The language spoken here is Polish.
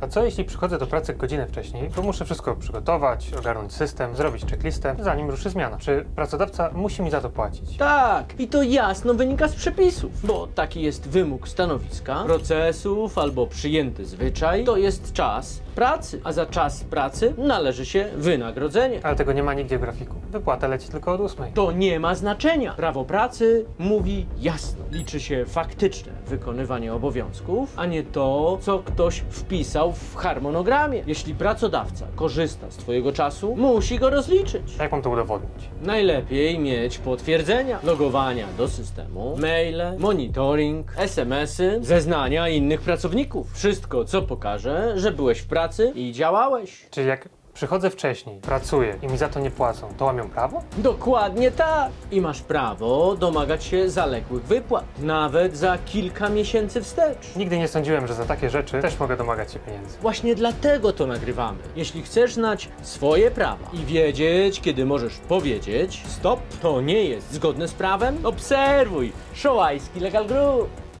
A co jeśli przychodzę do pracy godzinę wcześniej, to muszę wszystko przygotować, ogarnąć system, zrobić checklistę, zanim ruszy zmiana? Czy pracodawca musi mi za to płacić? Tak, i to jasno wynika z przepisów, bo taki jest wymóg stanowiska, procesów albo przyjęty zwyczaj. To jest czas pracy, a za czas pracy należy się wynagrodzenie. Ale tego nie ma nigdzie w grafiku. Wypłata leci tylko od ósmej. To nie ma znaczenia. Prawo pracy mówi jasno. Liczy się faktyczne wykonywanie obowiązków, a nie to, co ktoś wpisał w harmonogramie. Jeśli pracodawca korzysta z Twojego czasu, musi go rozliczyć. Jak mam to udowodnić? Najlepiej mieć potwierdzenia, logowania do systemu, maile, monitoring, SMS-y, zeznania innych pracowników. Wszystko, co pokaże, że byłeś w pracy i działałeś. Czyli jak przychodzę wcześniej, pracuję i mi za to nie płacą, to łamią prawo? Dokładnie tak. I masz prawo domagać się zaległych wypłat, nawet za kilka miesięcy wstecz. Nigdy nie sądziłem, że za takie rzeczy też mogę domagać się pieniędzy. Właśnie dlatego to nagrywamy. Jeśli chcesz znać swoje prawa i wiedzieć, kiedy możesz powiedzieć stop, to nie jest zgodne z prawem, obserwuj Szołajski Legal Group.